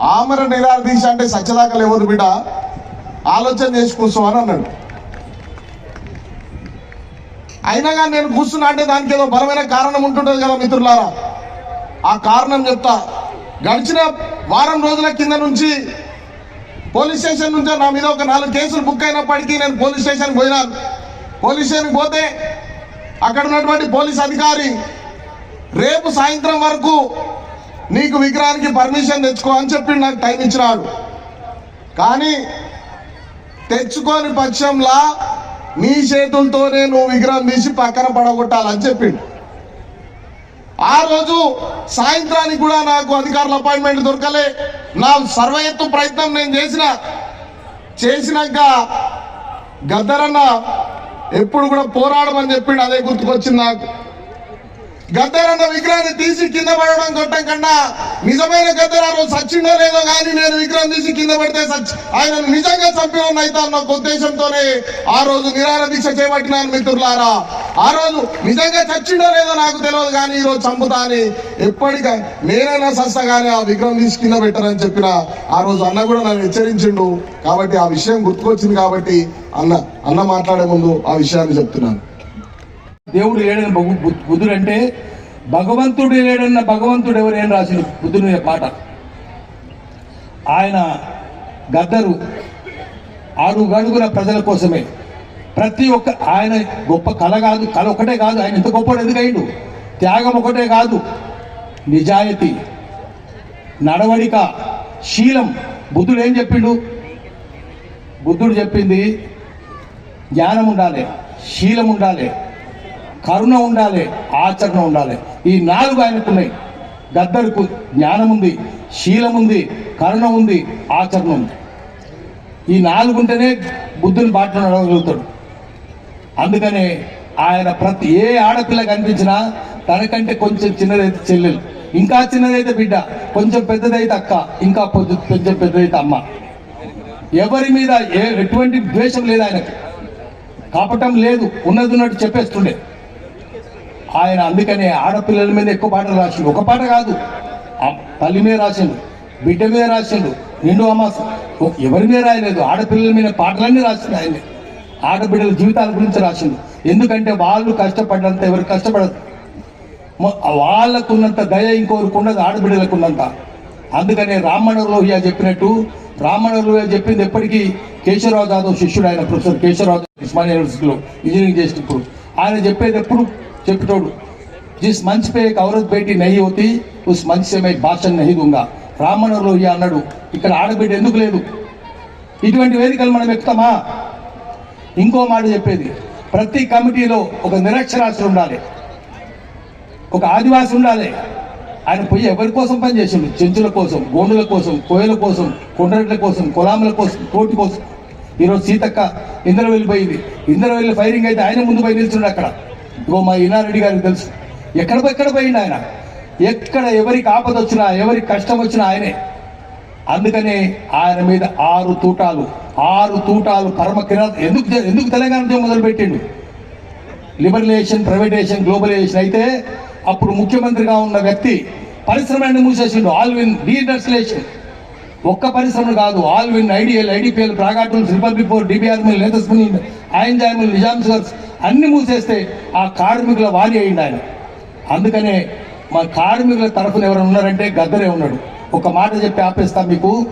ఆమర నిరాదీశ అంటే సత్యదాకా లేవదు బిడ్డ? ఆలోచన చేసి కూర్చోమని అన్నాడు. అయినా కానీ నేను కూర్చున్నా అంటే దానికి ఏదో బలమైన కారణం ఉంటుంటుంది కదా మిత్రులారా. ఆ కారణం చెప్తా. గడిచిన వారం రోజుల కింద నుంచి పోలీస్ స్టేషన్ నుంచి నా మీద ఒక నాలుగు కేసులు బుక్ అయినప్పటికీ నేను పోలీస్ స్టేషన్కి పోయినాను పోలీస్ స్టేషన్కి పోతే అక్కడ ఉన్నటువంటి పోలీస్ అధికారి రేపు సాయంత్రం వరకు నీకు విగ్రహానికి పర్మిషన్ తెచ్చుకో అని చెప్పి నాకు టైం ఇచ్చినాడు. కానీ తెచ్చుకోని పక్షంలా నీ చేతులతోనే నువ్వు విగ్రహం తీసి పక్కన పడగొట్టాలని చెప్పిండు. ఆ రోజు సాయంత్రానికి కూడా నాకు అధికారుల అపాయింట్మెంట్ దొరకలే. నా సర్వయత్వ ప్రయత్నం నేను చేసిన చేసినాక గద్దరన్న ఎప్పుడు కూడా పోరాడమని చెప్పిండు అదే గుర్తుకొచ్చింది నాకు. గద్దరన్న విగ్రహాన్ని తీసి కింద పడడం కొట్టడం కన్నా నిజమైన గద్దరారు సచ్చిండో లేదో కానీ నేను విగ్రహం తీసి కింద పడితే సచ్ ఆయన నిజంగా చంపిన అయితే అన్న ఉద్దేశంతోనే ఆ రోజు నిరాహార దీక్ష చేపట్టినాను మిత్రులారా. ఆ రోజు నిజంగా చచ్చిండో లేదో నాకు తెలియదు కానీ ఈ రోజు చంపుతా అని ఎప్పటికీ నేనైనా సస్తా కానీ ఆ విగ్రహం తీసి కింద పెట్టారని చెప్పిన ఆ రోజు అన్న కూడా నన్ను హెచ్చరించిండు. కాబట్టి ఆ విషయం గుర్తుకొచ్చింది కాబట్టి అన్న అన్న మాట్లాడే ముందు ఆ విషయాన్ని చెప్తున్నాను. దేవుడు లేడని బుద్ధుడు అంటే భగవంతుడు లేడన్న భగవంతుడు ఎవరు రాసిన బుద్ధుని పాట ఆయన గద్దరు అడుగడుగున ప్రజల కోసమే. ప్రతి ఒక్క ఆయన గొప్ప కళ కాదు కళ ఒకటే కాదు ఆయన ఎంత గొప్ప ఎందుకైండు త్యాగం ఒకటే కాదు. నిజాయితీ నడవడిక శీలం. బుద్ధుడు ఏం చెప్పిండు? బుద్ధుడు చెప్పింది జ్ఞానం ఉండాలి శీలం ఉండాలి. కరుణ ఉండాలి ఆచరణ ఉండాలి. ఈ నాలుగు ఆయనకున్నాయి. గద్దరుకు జ్ఞానం ఉంది శీలం ఉంది కరుణ ఉంది ఆచరణ ఉంది ఈ నాలుగు ఉంటేనే బుద్ధుని బాటలో నడవగలుగుతాడు. అందుకనే ఆయన ప్రతి ఏ ఆడపిల్ల కనిపించినా తనకంటే కొంచెం చిన్నదైతే చెల్లెలు. ఇంకా చిన్నదైతే బిడ్డ కొంచెం పెద్దదైతే అక్క ఇంకా కొంచెం పెద్దదైతే అమ్మ. ఎవరి మీద ఏ ఎటువంటి ద్వేషం లేదు ఆయనకి. కాపటం లేదు ఉన్నది ఉన్నట్టు చెప్పేస్తుండే. ఆయన అందుకనే ఆడపిల్లల మీద ఎక్కువ పాటలు రాసిండు. ఒక పాట కాదు. ఆ తల్లి మీద రాసిండు బిడ్డ మీద రాసిండు నిండు అమాస. ఎవరి మీద రాయలేదు. ఆడపిల్లల మీద పాటలన్నీ రాసిండు ఆయన. ఆడబిడ్డల జీవితాల గురించి రాసిండు. ఎందుకంటే వాళ్ళు కష్టపడినంత ఎవరు కష్టపడదు వాళ్ళకున్నంత దయ ఇంకోరికి ఉండదు ఆడబిడ్డలకు ఉన్నంత. అందుకనే రామణ లోహియా చెప్పినట్టు రామణ లోహియా చెప్పింది ఎప్పటికీ కేశవరావు జాదవ్ శిష్యుడు ఆయన ప్రొఫెసర్ కేశవరావు ఉస్మానియా యూనివర్సిటీలో ఇంజనీరింగ్ చేసినప్పుడు. ఆయన చెప్పేది ఎప్పుడు చెప్తాడు జిస్ మంచ్ పే एक औरत बेटी नहीं होती उस मंच से मैं भाषण नहीं दूंगा రామణ లోహియా అన్నాడు ఇక్కడ ఆడబిడ్డ ఎందుకు లేదు ఇటువంటి వేదికలు మనం ఎక్కుతామా ఇంకో మాట చెప్పేది ప్రతి కమిటీలో ఒక నిరక్షరాస్యులు ఉండాలి ఒక ఆదివాసి ఉండాలి ఆయన పోయి ఎవరి కోసం పనిచేసిండు చెంచుల కోసం గోండుల కోసం కోయల కోసం కొండరెడ్ల కోసం కులాముల కోసం కోటి కోసం ఈరోజు సీతక్క ఇంద్రవెల్లి పోయింది ఇంద్రవెల్లి ఫైరింగ్ అయితే ఆయన ముందు పోయి నిల్చుండు అక్కడ ఇగో మా ఇనారెడ్డి గారికి తెలుసు. ఎక్కడ ఎక్కడ పోయిండు ఆయన. ఎక్కడ ఎవరికి ఆపద వచ్చినా ఎవరికి కష్టం వచ్చినా ఆయనే. అందుకనే ఆయన మీద ఆరు తూటాలు ఆరు తూటాలు పరమ కిరా ఎందుకు ఎందుకు తెలంగాణ మొదలుపెట్టిండు? లిబరలైజేషన్ ప్రైవేటైజేషన్ గ్లోబలైజేషన్ అయితే అప్పుడు ముఖ్యమంత్రిగా ఉన్న వ్యక్తి పరిశ్రమని మూసేసిండు. ఆల్ విన్ డీఇండస్ట్రియలైజేషన్ ఒక్క పరిశ్రమలు కాదు Allwyn IDL IDPL Praga Tools Republic forge DBR mill latest mill ఐన్ జామిల్ నిజాం షుగర్స్ అన్ని మూసేస్తే ఆ కార్మికుల వారి అయింది ఆయన. అందుకనే మా కార్మికుల తరఫున ఎవరైనా ఉన్నారంటే గద్దరే ఉన్నాడు. ఒక మాట చెప్పి ఆపేస్తాం మీకు.